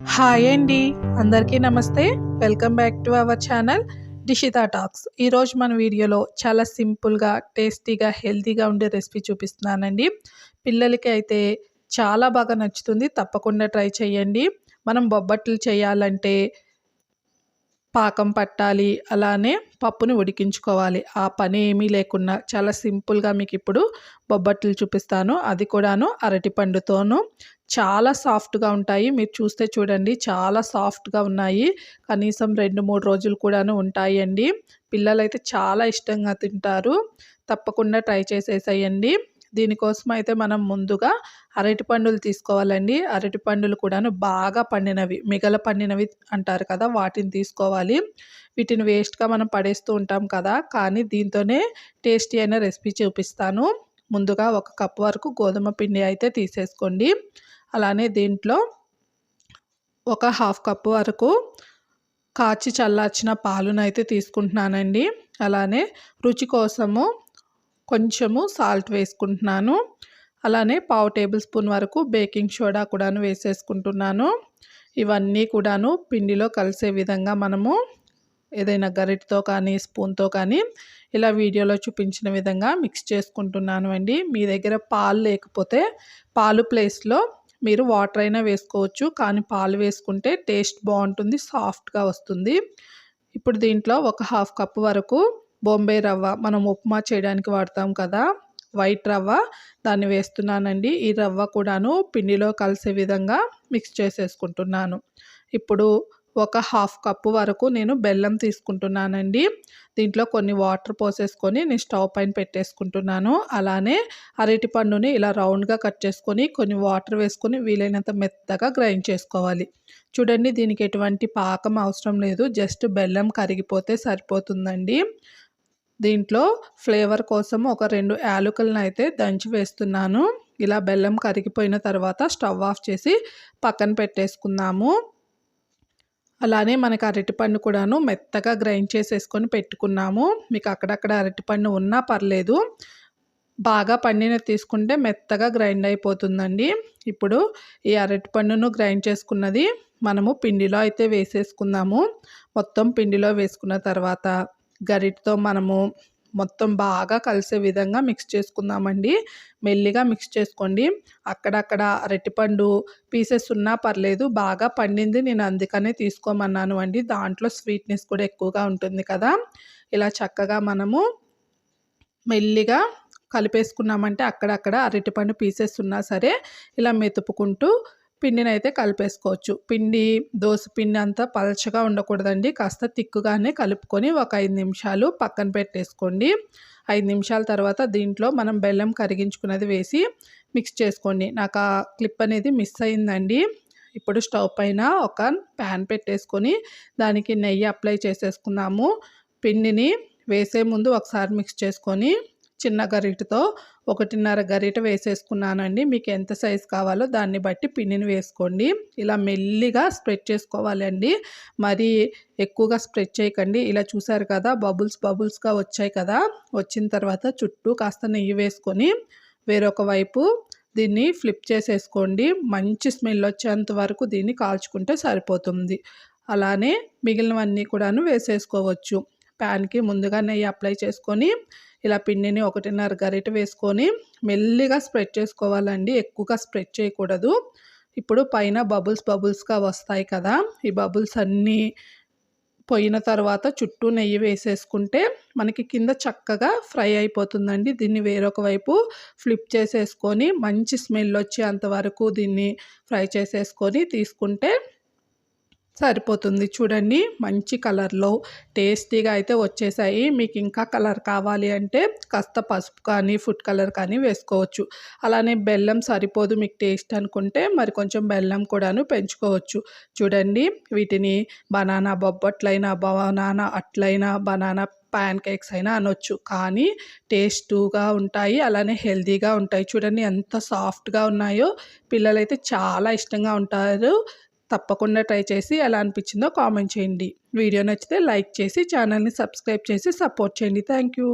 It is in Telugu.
హాయ్ అండి. అందరికీ నమస్తే. Welcome back to our channel Dishita talks. ఈరోజు మన వీడియోలో చాలా సింపుల్గా టేస్టీగా హెల్తీగా ఉండే రెసిపీ చూపిస్తున్నానండి. పిల్లలకి అయితే చాలా బాగా నచ్చుతుంది. తప్పకుండా ట్రై చేయండి. మనం బొబ్బట్లు చేయాలంటే పాకం పట్టాలి అలానే పప్పుని ఉడికించుకోవాలి. ఆ పని ఏమీ లేకుండా చాలా సింపుల్గా మీకు ఇప్పుడు బొబ్బట్లు చూపిస్తాను. అది కూడాను అరటిపండుతోనూ చాలా సాఫ్ట్గా ఉంటాయి. మీరు చూస్తే చూడండి చాలా సాఫ్ట్గా ఉన్నాయి. కనీసం రెండు మూడు రోజులు కూడాను ఉంటాయి అండి పిల్లలైతే చాలా ఇష్టంగా తింటారు. తప్పకుండా ట్రై చేసేసేయండి. దీనికోసం అయితే మనం ముందుగా అరటి పండులు తీసుకోవాలండి. అరటి పండులు కూడాను బాగా పండినవి మిగల పండినవి అంటారు కదా వాటిని తీసుకోవాలి. వీటిని వేస్ట్గా మనం పడేస్తూ ఉంటాం కదా కానీ దీంతోనే టేస్టీ అయిన రెసిపీ చూపిస్తాను. ముందుగా ఒక కప్ వరకు గోధుమ పిండి అయితే తీసేసుకోండి. అలానే దీంట్లో ఒక హాఫ్ కప్ వరకు కాచి చల్లార్చిన పాలునైతే అయితే తీసుకుంటున్నానండి. అలానే రుచి కోసము కొంచెము సాల్ట్ వేసుకుంటున్నాను. అలానే పావు టేబుల్ స్పూన్ వరకు బేకింగ్ సోడా కూడాను వేసేసుకుంటున్నాను. ఇవన్నీ కూడాను పిండిలో కలిసే విధంగా మనము ఏదైనా గరిటతో కానీ స్పూన్తో కానీ ఇలా వీడియోలో చూపించిన విధంగా మిక్స్ చేసుకుంటున్నాను అండి. మీ దగ్గర పాలు లేకపోతే పాలు ప్లేస్లో మీరు వాటర్ అయినా వేసుకోవచ్చు. కానీ పాలు వేసుకుంటే టేస్ట్ బాగుంటుంది సాఫ్ట్గా వస్తుంది. ఇప్పుడు దీంట్లో ఒక హాఫ్ కప్ వరకు బొంబే రవ్వ మనం ఉప్మా చేయడానికి వాడతాం కదా వైట్ రవ్వ దాన్ని వేస్తున్నానండి. ఈ రవ్వ కూడాను పిండిలో కలిసే విధంగా మిక్స్ చేసేసుకుంటున్నాను. ఇప్పుడు ఒక హాఫ్ కప్పు వరకు నేను బెల్లం తీసుకుంటున్నానండి. దీంట్లో కొన్ని వాటర్ పోసేసుకొని నేను స్టవ్ పైన పెట్టేసుకుంటున్నాను. అలానే అరటి పండుని ఇలా రౌండ్గా కట్ చేసుకొని కొన్ని వాటర్ వేసుకొని వీలైనంత మెత్తగా గ్రైండ్ చేసుకోవాలి. చూడండి దీనికి ఎటువంటి పాకం అవసరం లేదు. జస్ట్ బెల్లం కరిగిపోతే సరిపోతుందండి. దీంట్లో ఫ్లేవర్ కోసం ఒక రెండు యాలకులను అయితే దంచి వేస్తున్నాను. ఇలా బెల్లం కరిగిపోయిన తర్వాత స్టవ్ ఆఫ్ చేసి పక్కన పెట్టేసుకుందాము. అలానే మనకు అరటిపండు కూడాను మెత్తగా గ్రైండ్ చేసేసుకొని పెట్టుకున్నాము. మీకు అక్కడక్కడ అరటిపండు ఉన్నా పర్లేదు. బాగా పండిన తీసుకుంటే మెత్తగా గ్రైండ్ అయిపోతుందండి. ఇప్పుడు ఈ అరటిపండును గ్రైండ్ చేసుకున్నది మనము పిండిలో అయితే వేసేసుకుందాము. మొత్తం పిండిలో వేసుకున్న తర్వాత గరిటతో మనము మొత్తం బాగా కలిసే విధంగా మిక్స్ చేసుకుందామండి. మెల్లిగా మిక్స్ చేసుకోండి. అక్కడక్కడ అరటిపండు పీసెస్ ఉన్నా పర్లేదు బాగా పండింది నేను అందుకనే తీసుకోమన్నాను అండి. దాంట్లో స్వీట్నెస్ కూడా ఎక్కువగా ఉంటుంది కదా. ఇలా చక్కగా మనము మెల్లిగా కలిపేసుకున్నామంటే అక్కడక్కడ అరటిపండు పీసెస్ ఉన్నా సరే ఇలా మెతుపుకుంటూ పిండిని అయితే కలిపేసుకోవచ్చు. పిండి దోశ పిండి అంతా పలచగా ఉండకూడదండి. కాస్త తిక్కుగానే కలుపుకొని ఒక ఐదు నిమిషాలు పక్కన పెట్టేసుకోండి. ఐదు నిమిషాల తర్వాత దీంట్లో మనం బెల్లం కరిగించుకున్నది వేసి మిక్స్ చేసుకోండి. నాకు ఆ క్లిప్ అనేది మిస్ అయిందండి. ఇప్పుడు స్టవ్ పైన ఒక ప్యాన్ పెట్టేసుకొని దానికి నెయ్యి అప్లై చేసేసుకున్నాము. పిండిని వేసే ముందు ఒకసారి మిక్స్ చేసుకొని చిన్న గరిటతో ఒకటిన్నర గరిట వేసేసుకున్నానండి. మీకు ఎంత సైజ్ కావాలో దాన్ని బట్టి పిండిని వేసుకోండి. ఇలా మెల్లిగా స్ప్రెడ్ చేసుకోవాలండి. మరి ఎక్కువగా స్ప్రెడ్ చేయకండి. ఇలా చూసారు కదా బబుల్స్ బబుల్స్గా వచ్చాయి కదా. వచ్చిన తర్వాత చుట్టూ కాస్త నెయ్యి వేసుకొని వేరొక వైపు దీన్ని ఫ్లిప్ చేసేసుకోండి. మంచి స్మెల్ వచ్చేంత వరకు దీన్ని కాల్చుకుంటే సరిపోతుంది. అలానే మిగిలినవన్నీ కూడాను వేసేసుకోవచ్చు. ప్యాన్కి ముందుగా నెయ్యి అప్లై చేసుకొని ఇలా పిండిని ఒకటిన్నర గరిట వేసుకొని మెల్లిగా స్ప్రెడ్ చేసుకోవాలండి. ఎక్కువగా స్ప్రెడ్ చేయకూడదు. ఇప్పుడు పైన బబుల్స్ బబుల్స్గా వస్తాయి కదా. ఈ బబుల్స్ అన్నీ పోయిన తర్వాత చుట్టూ నెయ్యి వేసేసుకుంటే మనకి కింద చక్కగా ఫ్రై అయిపోతుందండి. దీన్ని వేరొక వైపు ఫ్లిప్ చేసేసుకొని మంచి స్మెల్ వచ్చేంత వరకు దీన్ని ఫ్రై చేసేసుకొని తీసుకుంటే సరిపోతుంది. చూడండి మంచి కలర్లో టేస్టీగా అయితే వచ్చేసాయి. మీకు ఇంకా కలర్ కావాలి అంటే కాస్త పసుపు కానీ ఫుడ్ కలర్ కానీ వేసుకోవచ్చు. అలానే బెల్లం సరిపోదు మీకు టేస్ట్ అనుకుంటే మరి కొంచెం బెల్లం కూడాను పెంచుకోవచ్చు. చూడండి వీటిని బనానా బొబ్బట్లైనా బనానా అట్లైనా బనానా ప్యాన్ కేక్స్ అయినా అనొచ్చు. కానీ టేస్టుగా ఉంటాయి అలానే హెల్తీగా ఉంటాయి. చూడండి ఎంత సాఫ్ట్గా ఉన్నాయో. పిల్లలైతే చాలా ఇష్టంగా ఉంటారు. తప్పకుండా ట్రై చేసి ఎలా అనిపించిందో కామెంట్ చేయండి. వీడియో నచ్చితే లైక్ చేసి ఛానల్ని సబ్స్క్రైబ్ చేసి సపోర్ట్ చేయండి. Thank you.